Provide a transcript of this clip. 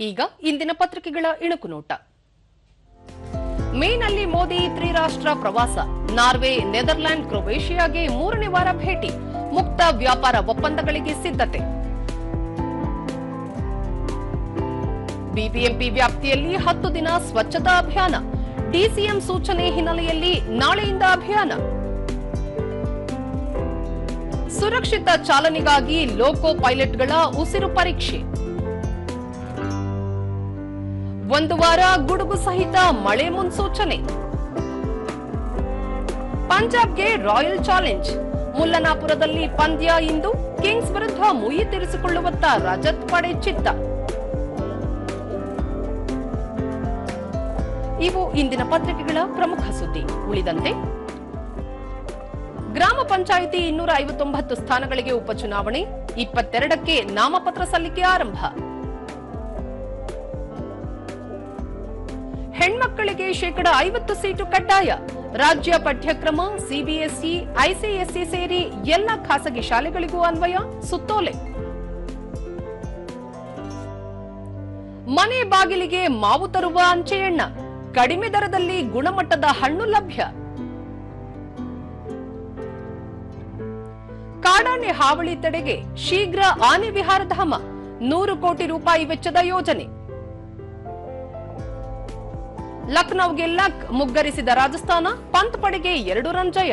ಈಗ ಇಂದಿನ ಪತ್ರಿಕೆಗಳ ಇಣುಕು ನೋಟ. ಮೇನಲ್ಲಿ ಮೋದಿ ತ್ರಿರಾಷ್ಟ್ರ ಪ್ರವಾಸ. ನಾರ್ವೆ ನೆದರ್ಲ್ಯಾಂಡ್ ಕ್ರೊವೇಷಿಯಾಗೆ ಮೂರನೇ ವಾರ ಭೇಟಿ. ಮುಕ್ತ ವ್ಯಾಪಾರ ಒಪ್ಪಂದಗಳಿಗೆ ಸಿದ್ಧತೆ. ಬಿಬಿಎಂಪಿ ವ್ಯಾಪ್ತಿಯಲ್ಲಿ ಹತ್ತು ದಿನ ಸ್ವಚ್ಛತಾ ಅಭಿಯಾನ. ಡಿಸಿಎಂ ಸೂಚನೆ ಹಿನ್ನೆಲೆಯಲ್ಲಿ ನಾಳೆಯಿಂದ ಅಭಿಯಾನ. ಸುರಕ್ಷಿತ ಚಾಲನೆಗಾಗಿ ಲೋಕೋ ಪೈಲಟ್ಗಳ ಉಸಿರು ಪರೀಕ್ಷೆ. ಒಂದು ವಾರ ಗುಡುಗು ಸಹಿತ ಮಳೆ ಮುನ್ಸೂಚನೆ. ಪಂಜಾಬ್ಗೆ ರಾಯಲ್ ಚಾಲೆಂಜ್. ಮುಲ್ಲನಾಪುರದಲ್ಲಿ ಪಂದ್ಯ ಇಂದು. ಕಿಂಗ್ಸ್ ವಿರುದ್ಧ ಮುಯಿ ತೀರಿಸಿಕೊಳ್ಳುವತ್ತ ರಜತ್ ಪಡೆ ಚಿತ್ತ. ಇವು ಇಂದಿನ ಪತ್ರಿಕೆಗಳ ಪ್ರಮುಖ ಸುದ್ದಿ. ಉಳಿದಂತೆ, ಗ್ರಾಮ ಪಂಚಾಯಿತಿ ಇನ್ನೂರ ಐವತ್ತೊಂಬತ್ತು ಸ್ಥಾನಗಳಿಗೆ ಉಪಚುನಾವಣೆ. ಇಪ್ಪತ್ತೆರಡಕ್ಕೆ ನಾಮಪತ್ರ ಸಲ್ಲಿಕೆ ಆರಂಭ. ಹೆಣ್ಮಕ್ಕಳಿಗೆ ಶೇಕಡ ಐವತ್ತು ಸೀಟು ಕಡ್ಡಾಯ. ರಾಜ್ಯ ಪಠ್ಯಕ್ರಮ, ಸಿಬಿಎಸ್ಇ, ಐಸಿಎಸ್ಇ ಸೇರಿ ಎಲ್ಲ ಖಾಸಗಿ ಶಾಲೆಗಳಿಗೂ ಅನ್ವಯ, ಸುತ್ತೋಲೆ. ಮನೆ ಬಾಗಿಲಿಗೆ ಮಾವು ತರುವ ಅಂಚೆಯಣ್ಣ. ಕಡಿಮೆ ದರದಲ್ಲಿ ಗುಣಮಟ್ಟದ ಹಣ್ಣು ಲಭ್ಯ. ಕಾಡಾನೆ ಹಾವಳಿ ತಡೆಗೆ ಶೀಘ್ರ ಆನೆ ವಿಹಾರಧಾಮ ನೂರು ಕೋಟಿ ರೂಪಾಯಿ ವೆಚ್ಚದ ಯೋಜನೆ. ಲಖನೌಗೆ ಲಕ್ ಮುಗ್ಗರಿಸಿದ ರಾಜಸ್ಥಾನ ಪಂತ್ ಪಡೆಗೆ ಎರಡು ರನ್ ಜಯ.